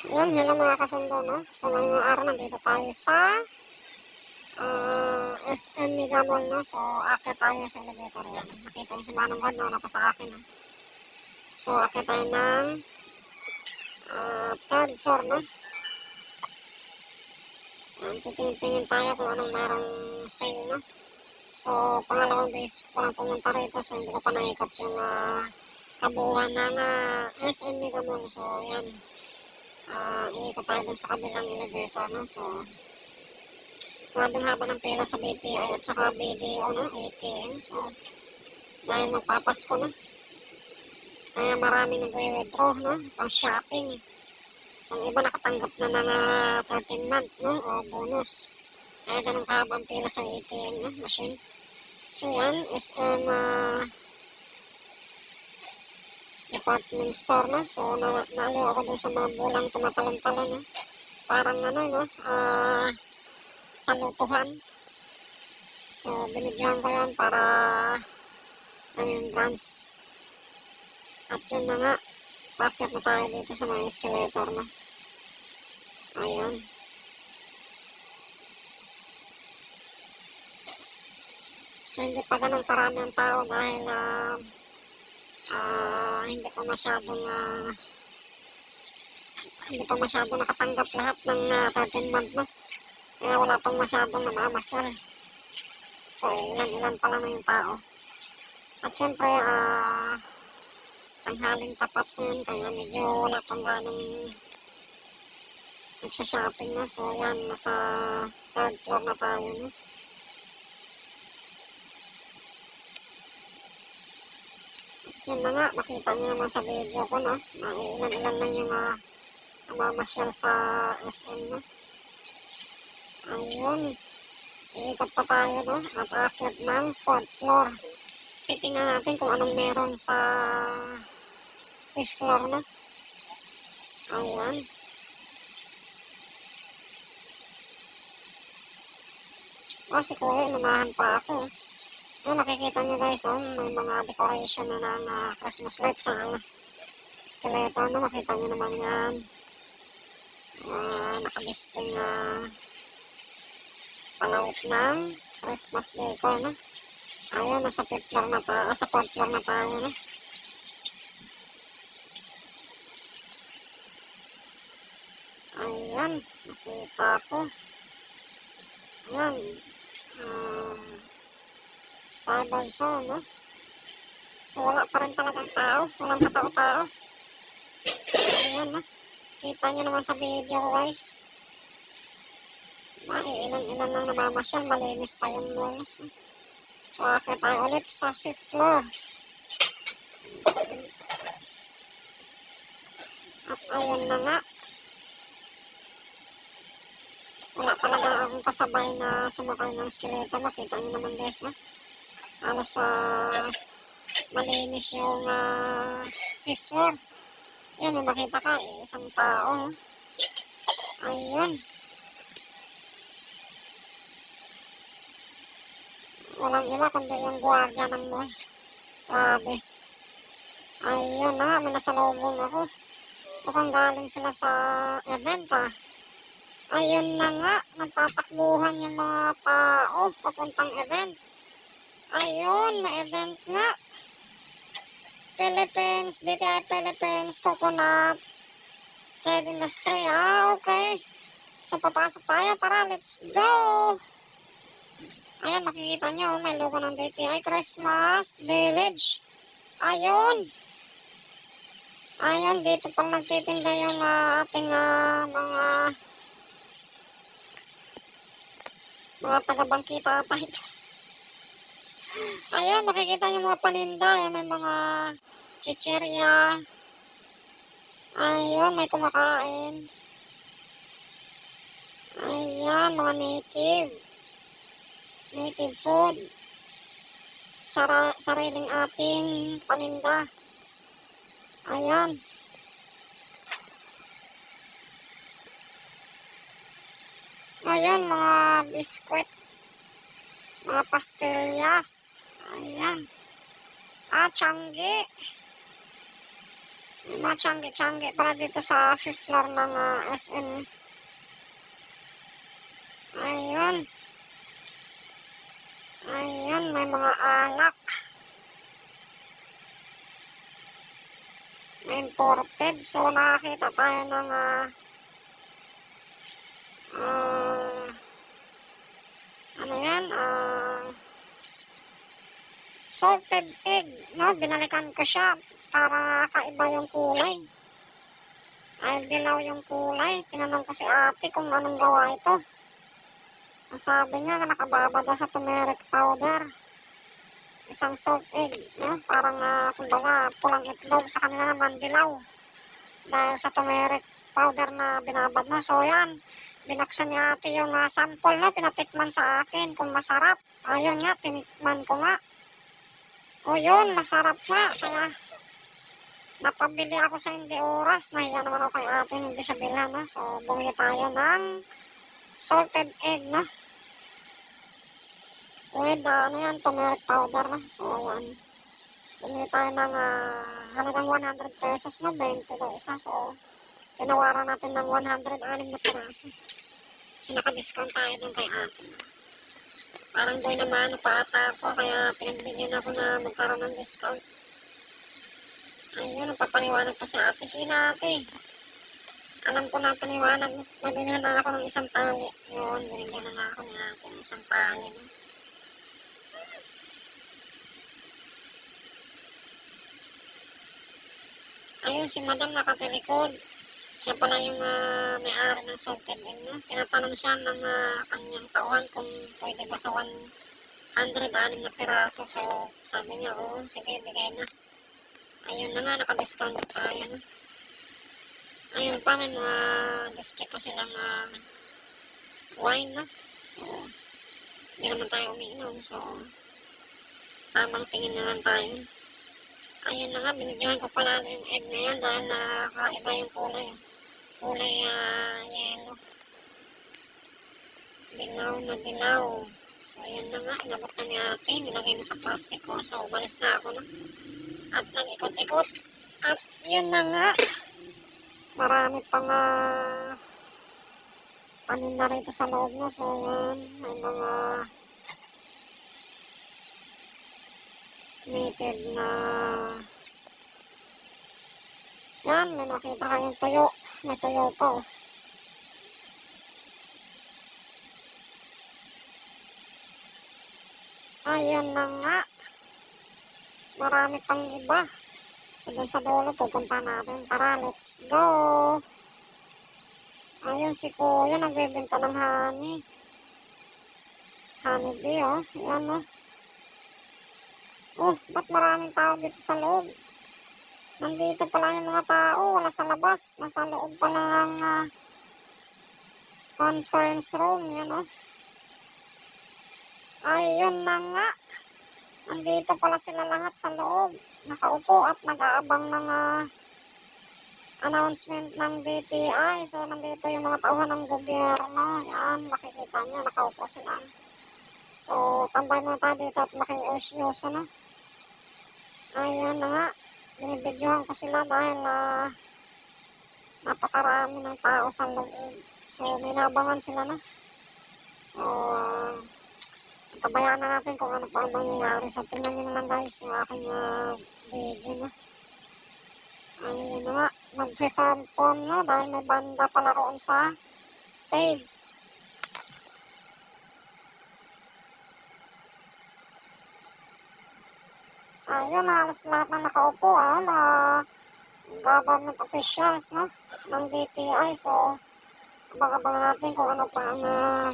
Yun, hello mga kasundo, no? So, ngayong araw nandito tayo sa ah, SM Mega Mall, no? So, akit tayo sa elevator yan. Nakita yung si Manong Guard, no? Napa sa akin, no? So, akit tayo ng ah, third floor, no? Yan, titingin tayo kung anong merong sale, no? So, pangalawang beses ko lang pumunta rito, so hindi ko pa naikot yung ah, kabuuan ng ah, SM Mega Mall. So, yan ah iikot tayo dun sa kabilang elevator, no? So, grabing haba ng pila sa BPI at saka BDO, no? ATM. So, dahil magpapasko, no? Kaya marami nagwe-withdraw, no? Pang shopping. So, yung iba nakatanggap na ng ah, 13 month, no? O bonus. Kaya ganun kahaba ang pila sa ATM, no? Machine. So, yan. SM, ah, department store, no? So, na naaliw ako dun sa mga bulang tumatalon-talon, no? Parang ano, no? Ah, sa. So, binigyan ko yun para remembrance. At yun na nga, bakit na tayo dito sa mga escalator, no? Ayun. So, hindi pa ganun karami ang tao dahil ah, ah hindi pa masyadong ah, hindi pa masyadong nakatanggap lahat ng ah, 13 month no kaya wala pang masyadong namamasyal. So ilan ilan pa lang yung tao. At syempre ah tanghaling tapat na yun kaya medyo wala pang ganong nagsha-shopping no so yan nasa third floor na tayo no na nga, makita niyo naman sa video ko, no? Na ilan-ilan na yung uh, namamasyal sa SM, no? Ayun. Iikot pa tayo, no? At akyat ng fourth floor. Titingnan natin kung anong meron sa fifth floor, no? Ayan. Oh, si Kuya, inunahan pa ako. Ayan, nakikita nyo guys, oh, may mga decoration na ng ah, Christmas lights sa escalator, no? Makita nyo naman yan. Uh, nakadisplay na palawit ng Christmas decor, no? Ayun, nasa fifth floor na tayo, ah, sa fourth floor na tayo, no? Ayan, nakita ko. Ayan, ah, cyber zone, no? So, wala pa rin talagang tao. Walang katao-tao. Ayan, no? Kita nyo naman sa video ko, guys. Ay, ilan-ilan lang namamasyal. Malinis pa yung malls. No? So, akit tayo ulit sa fifth floor. At ayun na nga. Wala talaga akong kasabay na sumakay ng skeleto. Makita nyo naman, guys, no? Halos sa malinis yung ah, fifth floor. Yan, may makita ka, eh, isang tao. Ayun. Walang iba kundi yung gwardiya ng mall. Grabe. Ayun na, may nasalubong ako. Mukhang galing sila sa event ah. Ayun na nga, nagtatakbuhan yung mga tao papuntang event. Ayun, may event nga. Philippines, DTI Philippines, Coconut Trade Industry. Ah, okay. So, papasok tayo. Tara, let's go! Ayan, makikita nyo, may logo ng DTI Christmas Village. Ayun. Ayun, dito pang nagtitinda yung ah, ating ah, mga mga taga-bangkita ata ito. Ayan, makikita yung mga paninda. Ayan, may mga chicherya. Ayun, may kumakain. Ayan, mga native. Native food. Sara, sariling ating paninda. Ayan. Ayan, mga biskwit mga pastillas. Ayan. Ah. May mga tiyangge-tiyangge para dito sa fifth floor ng ah, SM. Ayun. Ayun, may mga alak. Imported. So, nakakita tayo ng ah, ah, ano yan? Ah, salted egg. No? Binalikan ko siya para kaiba yung kulay. Ay, dilaw yung kulay. Tinanong ko si ate kung anong gawa ito. Sabi niya, nakababa daw sa turmeric powder. Isang salt egg, no? Parang, uh, kumbaga, pulang itlog sa kanila naman dilaw. Dahil sa turmeric powder na binabad na. So, yan. Binaksan ni ate yung uh, sample na pinatikman sa akin kung masarap. Ayun nga, tinikman ko nga. O yun, masarap nga. Kaya, napabili ako sa hindi oras. Nahiya naman ako kay ate, hindi bilhan, no? So, bumili tayo ng salted egg, no? With, uh, ano yan, turmeric powder, no? So, yan. Bumili tayo ng uh, halagang 100 pesos, no? 20 daw isa. So, tinawaran natin ng 100, anim na piraso. So, naka-discount tayo dun kay ate. Parang doon naman, pa ata ako, kaya pinagbigyan ako na magkaroon ng discount. Ayun, nagpapaliwanag pa sa ate. Sige na ate. Alam ko na paniwanag. Nabinhan na ako ng isang tali. Yun, binigyan na ako ni ate ng isang tali. No? Ayun, si madam nakatilikod. Siya pala yung uh, may-ari ng salted egg. No? Tinatanong siya ng uh, kanyang tauhan kung pwede ba sa 100 na piraso. So, sabi niya, oo, sige, bigay na. Ayun na nga, naka-discount tayo. No? Ayun pa, may mga display pa silang uh, wine, no? So, hindi naman tayo umiinom. So, tamang tingin na lang tayo. Ayun na nga, binigyan ko pala yung egg na yan dahil nakakaiba yung kulay. Kulay uh, yellow. Dilaw na dilaw. So, ayun na nga, inabot na ni ate. Nilagay na sa plastic ko. So, umalis na ako, no? At nag-ikot-ikot. At yun na nga. Marami pang uh, paninda rito sa loob mo. So, yan. May mga native na yan, may nakita kayong tuyo. May tuyo pa, oh. Ayun na nga. Marami pang iba. So, dun sa dulo, pupunta natin. Tara, let's go. Ayun, si Kuya, nagbebenta ng honey. Honey bee, oh. Yan, oh. Oh, ba't maraming tao dito sa loob? Nandito pala yung mga tao, wala sa labas. Nasa loob pala ng uh, conference room, yan, oh. Ayun na nga. Nandito pala sila lahat sa loob. Nakaupo at nag-aabang ng uh, announcement ng DTI. So, nandito yung mga tauhan ng gobyerno. Yan, makikita nyo, nakaupo sila. So, tambay muna tayo dito at makiusyoso, no? Ayan na nga. Binibidyohan ko sila dahil uh, napakarami ng tao sa loob. So, may nabangan sila, no? So, uh, tabayaan na natin kung ano pa ang mangyayari. So, tingnan nyo naman guys yung aking uh, video, no? Ayun na nga. Mag-farm form, no? Dahil may banda pala roon sa stage. Ayun, halos lahat na nakaupo, ah, mga government officials, no? Ng DTI. So, abang-abang natin kung ano pa ang uh,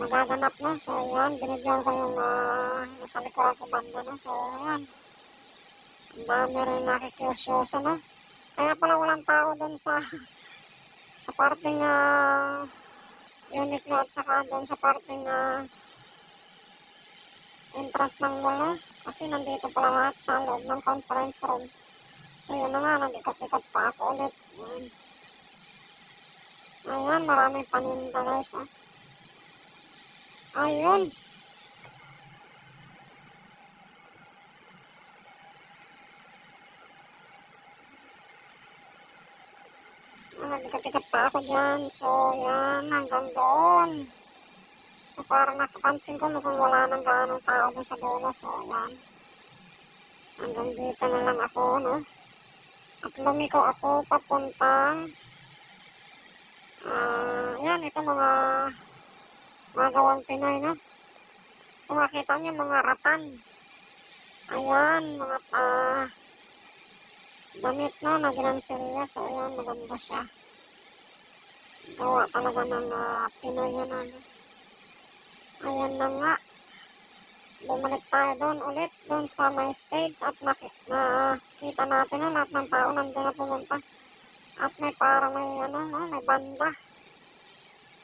magaganap na. So, yan, binidyoan ko yung uh, nasa likuran ko banda, no? So, yan. Ang dami rin nakikiusyoso, no? Kaya pala walang tao doon sa sa parting uh, Uniqlo at saka doon sa parting uh, entrance ng mall kasi nandito pala lahat sa loob ng conference room. So yun na nga, nag-ikat-ikat pa ako ulit. Yan. Ayan, marami paninda guys. Ah. Ayun. Ah, nag-ikat-ikat pa ako dyan. So yan, hanggang doon. So, parang nakapansin ko mukhang wala nang gaanong tao doon sa dulo. So, yan. Hanggang dito na lang ako, no? At lumiko ako papuntang ah, yan, ito mga mga gawang Pinoy, no? So, makita niyo mga ratan. Ayan, mga ta damit, no, na ginansilya. So, ayan, maganda siya. Gawa talaga ng ah, Pinoy yan, ano. Ayan na nga. Bumalik tayo doon ulit, doon sa may stage at naki- nakita natin no, lahat ng tao nandun na pumunta. At may parang may ano, no, may banda.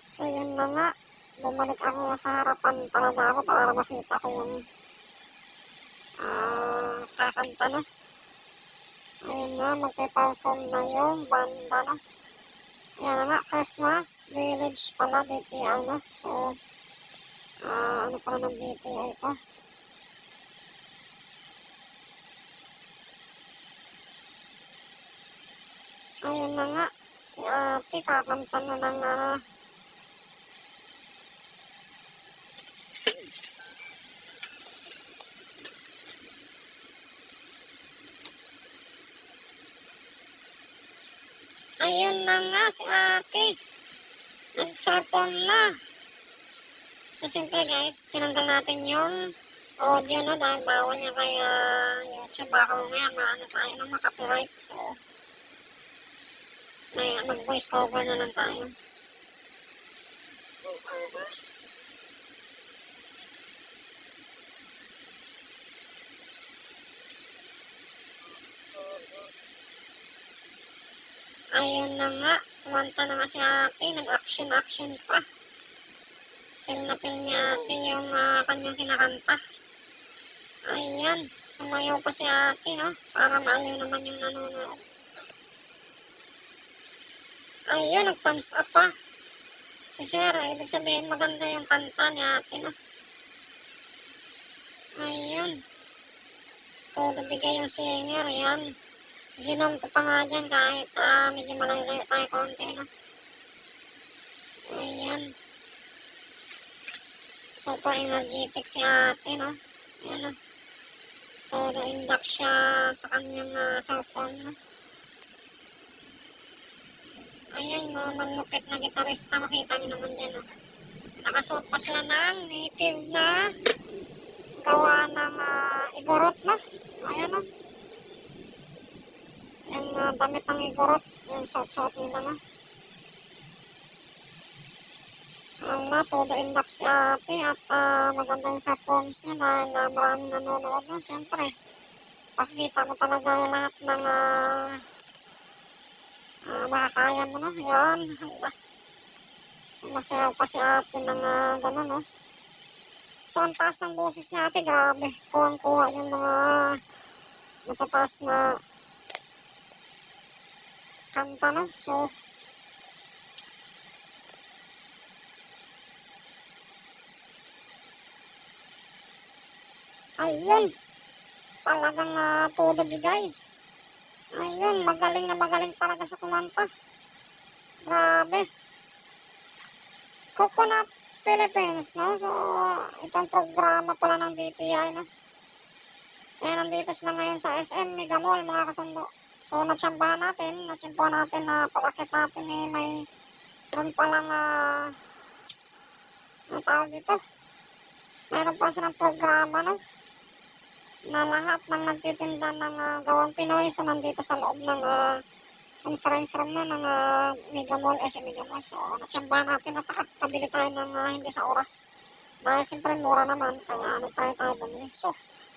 So yun na nga, bumalik ako sa harapan talaga ako para makita ko yung ah kakanta no. Ayun na, magpe-perform na yung banda no. Yan na nga, Christmas Village pala, DTI no. So, ano BTI ito? Ayun na nga, si ate kakanta na Ayun na nga si ate. Na. So, siyempre guys, tinanggal natin yung audio na dahil bawal niya kaya YouTube. Baka mamaya maano tayo ng makapiright. So, may mag-voice cover na lang tayo. Voice. Ayun na nga, kumanta na nga si ate, nag-action-action pa. Feel na feel niya ate yung ah, kanyang kinakanta. Ayan, sumayaw pa si ate, no? Para maaliw naman yung nanonood. Ayun, nag-thumbs up pa. Si Sir, ibig sabihin maganda yung kanta ni ate, no? Ayun. Todo bigay yung singer, yan. Sinom ko pa nga dyan kahit ah, medyo malayo tayo konti, no? Ayan. Super energetic si ate, no? Ayan, no? Todo indak siya sa kanyang uh, perform, no? Ayan, mga malupit na gitarista, makita niyo naman dyan, no? Nakasuot pa sila ng native na gawa ng uh, igorot, no? Ayan, no? Yung uh, damit ng igorot, yung suot-suot nila, no? Wala, todo indak si ate at uh, maganda yung performance niya dahil uh, maraming nanonood, no? Siyempre, pakikita mo talaga yung lahat ng uh, uh, makakaya mo? Yan, hala. Sumasayaw pa si ate ng uh, gano'n, no? So, ang taas ng boses ni ate, grabe. Kuwang-kuha yung mga matataas na kanta, no? So, ayun. Talagang uh, todo bigay. Ayun, magaling na magaling talaga sa kumanta. Grabe. Coconut Philippines, no? So, itong programa pala ng DTI, no? Kaya nandito sila ngayon sa SM Mega Mall, mga kasundo. So, natsambahan natin, natsimpuan natin na palakit natin eh, may meron palang, ah, ano tawag dito? Mayroon pa silang programa, no? Na lahat ng nagtitinda ng ah, gawang Pinoy, so nandito sa loob ng ah, conference room na ng uh, Mega Mall, SM Mega Mall. So, natsambahan natin at nakapabili tayo ng ah, hindi sa oras. Dahil siyempre mura naman, kaya ano tayo tayo bumili. So,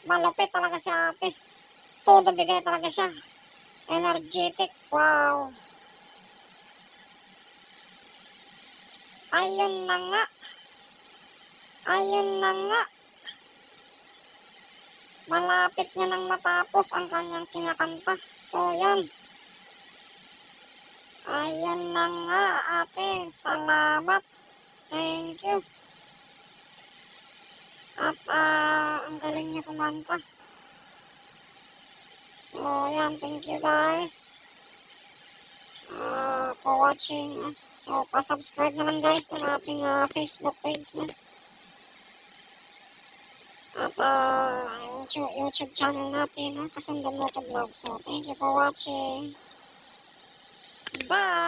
malupit talaga si ate. Todo bigay talaga siya. Energetic, wow. Ayun na nga. Ayun na nga. Malapit niya nang matapos ang kanyang kinakanta. So, yan. Ayun na nga, ate. Salamat. Thank you. At ah, ang galing niya kumanta. So, yan. Thank you guys. Ah, for watching. So, pa-subscribe na lang guys ng ating ah, Facebook page. No? At ah, YouTube, YouTube channel natin, no? Kasundong Motovlog. So, thank you for watching. Bye!